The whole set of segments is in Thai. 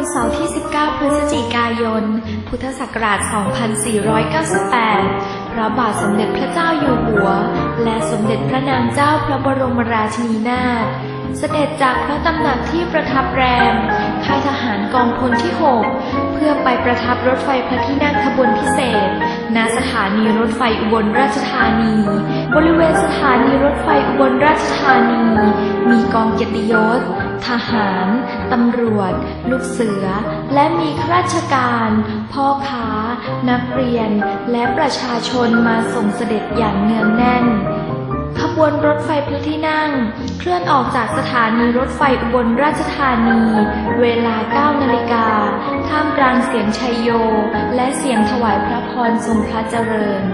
ันเสาร์ที่ 19 พฤศจิกายน พุทธศักราช 2498 พระบาทสมเด็จพระเจ้าอยู่หัว และสมเด็จพระนางเจ้าพระบรมราชินีนาถ เสด็จจากพระตำหนักที่ประทับแรม ค่ายทหารกองพลที่ 6 เพื่อไปประทับรถไฟพระที่นั่งขบวนพิเศษ ณ สถานีรถไฟอุบลราชธานี บริเวณสถานีรถไฟอุบลราชธานี มีกองเกียรติยศ ทหาร ตำรวจ ลูกเสือ และมีข้าราชการ พ่อค้า นักเรียน และประชาชนมาส่งเสด็จอย่างเนืองแน่น ขบวนรถไฟพระที่นั่ง เคลื่อนออกจากสถานีรถไฟอุบลราชธานี เวลา 9 นาฬิกา ท่ามกลางเสียงชัยโย และเสียงถวายพระพรทรงพระเจริญ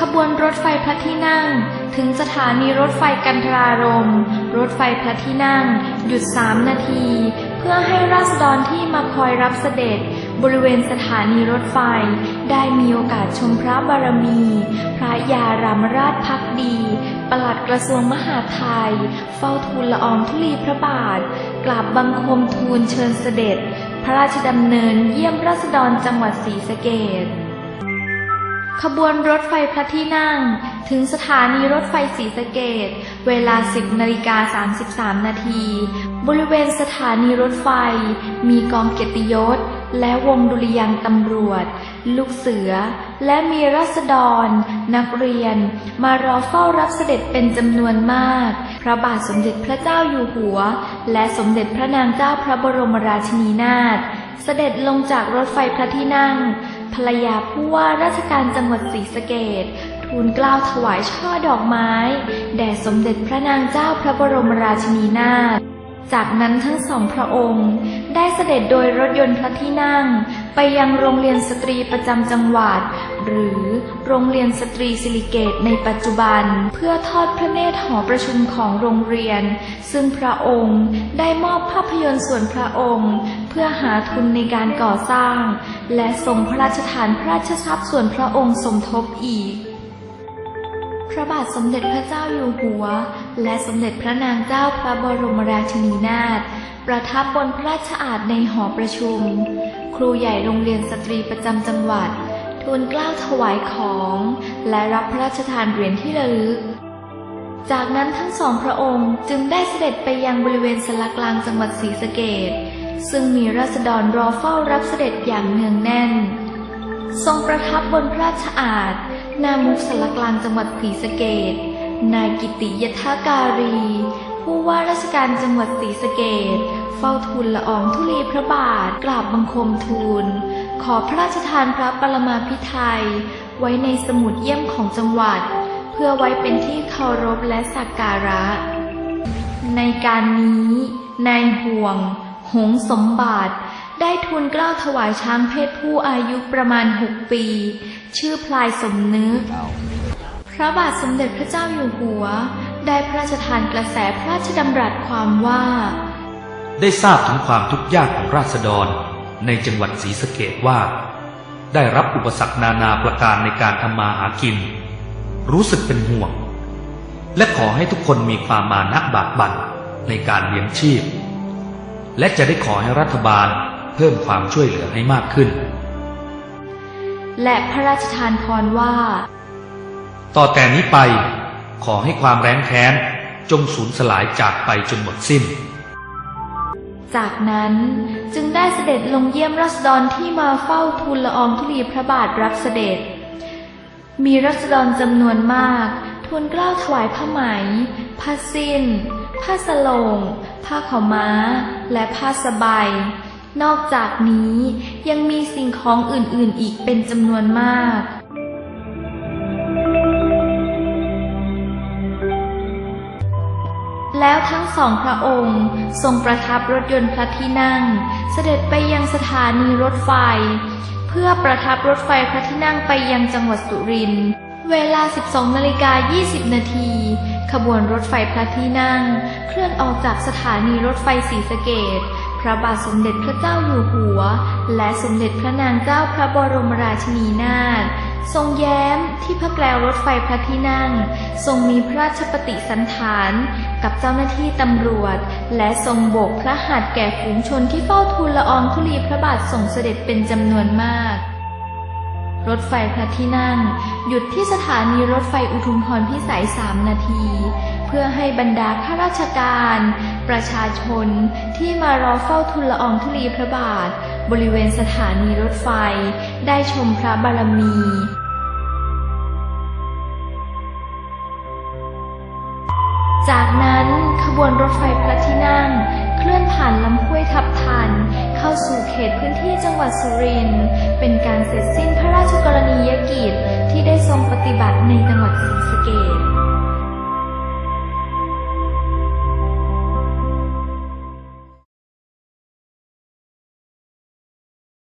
ขบวนรถไฟพระที่นั่ง ถึงสถานีรถไฟกันทรารม รถไฟพระที่นั่ง หยุด 3 นาที เพื่อให้ราษฎรที่มาคอยรับเสด็จ บริเวณสถานีรถไฟ ได้มีโอกาสชมพระบารมี พระยารามราชพักดีปลัดกระทรวงมหาดไทย เฝ้าทูลละอองธุลีพระบาท กราบบังคมทูลเชิญเสด็จ พระราชดำเนินเยี่ยมราษฎรจังหวัดศรีสะเกษ ขบวนรถไฟพระที่นั่ง ถึงสถานีรถไฟศรีสะเกดเวลา 10นาฬิกา33 นาที บริเวณสถานีรถไฟ มีกองเกียรติยศ และวงดุริยางตำรวจ ลูกเสือ และมีราษฎร นักเรียน มารอเฝ้ารับเสด็จเป็นจำนวนมาก พระบาทสมเด็จพระเจ้าอยู่หัว และสมเด็จพระนางเจ้าพระบรมราชินีนาถเสด็จลงจากรถไฟพระที่นั่ง ภรรยาผู้ว่าราชการจังหวัดศรีสะเกดทูลกล่าวถวายช่อดอกไม้ แด่สมเด็จพระนางเจ้าพระบรมราชินีนาถจากนั้นทั้งสองพระองค์ ได้เสด็จโดยรถยนต์พระที่นั่ง ไปยังโรงเรียนสตรีประจำจังหวัด หรือโรงเรียนสตรีสิริเกตในปัจจุบัน เพื่อทอดพระเนตรหอประชุมของโรงเรียน ซึ่งพระองค์ได้มอบภาพยนตร์ส่วนพระองค์ เพื่อหาทุนในการก่อสร้าง และทรงพระราชทานพระราชทรัพย์ส่วนพระองค์สมทบอีกพระบาทสมเด็จพระเจ้าอยู่หัว และสมเด็จพระนางเจ้าพระบรมราชินีนาถประทับบนพระราชอาณในหอประชุม ครูใหญ่โรงเรียนสตรีประจำจังหวัด ทูลเกล้าถวายของ และรับพระราชทานเหรียญที่ระลึก จากนั้นทั้งสองพระองค์จึงได้เสด็จไปยังบริเวณสลากลางจังหวัดศรีสะเกดซึ่งมีราษฎรรอเฝ้ารับเสด็จอย่างเนืองแน่น ทรงประทับบนพระราชอาณนามุกสารกลางจังหวัดศรีสะเกดนายกิติยทาการี ผู้ว่าราชการจังหวัดศรีสะเกดเฝ้าทูลละอองธุลีพระบาทกราบบังคมทูล ขอพระราชทานพระปรมาภิไธยไว้ในสมุดเยี่ยมของจังหวัด เพื่อไว้เป็นที่เคารพและสักการะ ในการนี้นายห่วง หงสมบัติได้ทูลเกล้าถวายช้างเพศผู้อายุประมาณหกปี ชื่อพลายสมนึก พระบาทสมเด็จพระเจ้าอยู่หัว ได้พระราชทานกระแสพระราชดำรัสความว่า ได้ทราบถึงความทุกข์ยากของราษฎร ในจังหวัดศรีสะเกดว่า ได้รับอุปสรรคนานาประการในการทำมาหากิน รู้สึกเป็นห่วง และขอให้ทุกคนมีความมานะบากบั่นในการเลี้ยงชีพ และจะได้ขอให้รัฐบาลเพิ่มความช่วยเหลือให้มากขึ้น และพระราชทานพรว่า ต่อแต่นี้ไปขอให้ความแร้นแค้นจงสูญสลายจากไปจนหมดสิ้น จากนั้นจึงได้เสด็จลงเยี่ยมราษฎรที่มาเฝ้าทูลละอองธุลีพระบาทรับเสด็จ มีราษฎรจำนวนมากทูลเกล้าถวายผ้าไหม ผ้าสิ้น ผ้าสโลง ผ้าขาวม้า และผ้าสบาย นอกจากนี้ยังมีสิ่งของอื่นๆอีกเป็นจำนวนมาก แล้วทั้งสองพระองค์ ทรงประทับรถยนต์พระที่นั่ง เสด็จไปยังสถานีรถไฟ เพื่อประทับรถไฟพระที่นั่งไปยังจังหวัดสุรินทร์เวลา 12นาฬิกา20 นาที ขบวนรถไฟพระที่นั่ง เคลื่อนออกจากสถานีรถไฟศรีสะเกดพระบาทสมเด็จพระเจ้าอยู่หัว และสมเด็จพระนางเจ้าพระบรมราชินีนาถ ทรงแย้มที่พระแกลวรถไฟพระที่นั่ง ทรงมีพระราชปฏิสันฐานกับเจ้าหน้าที่ตำรวจ และทรงโบกพระหัตถ์แก่ฝูงชนที่เฝ้าทูลละอองธุลีพระบาทส่งเสด็จเป็นจำนวนมาก รถไฟพระที่นั่ง หยุดที่สถานีรถไฟอุทุมพรพิสัยสามนาที เพื่อให้บรรดาข้าราชการ ประชาชนที่มารอเฝ้าทุลละอองธุลีพระบาท บริเวณสถานีรถไฟ ได้ชมพระบารมี จากนั้นขบวนรถไฟพระที่นั่ง เคลื่อนผ่านลำห้วยทับทัน เข้าสู่เขตพื้นที่จังหวัดสุรินทร์เป็นการเสร็จสิ้นพระราชกรณียกิจที่ได้ทรงปฏิบัติในจังหวัดศรีสะเกษ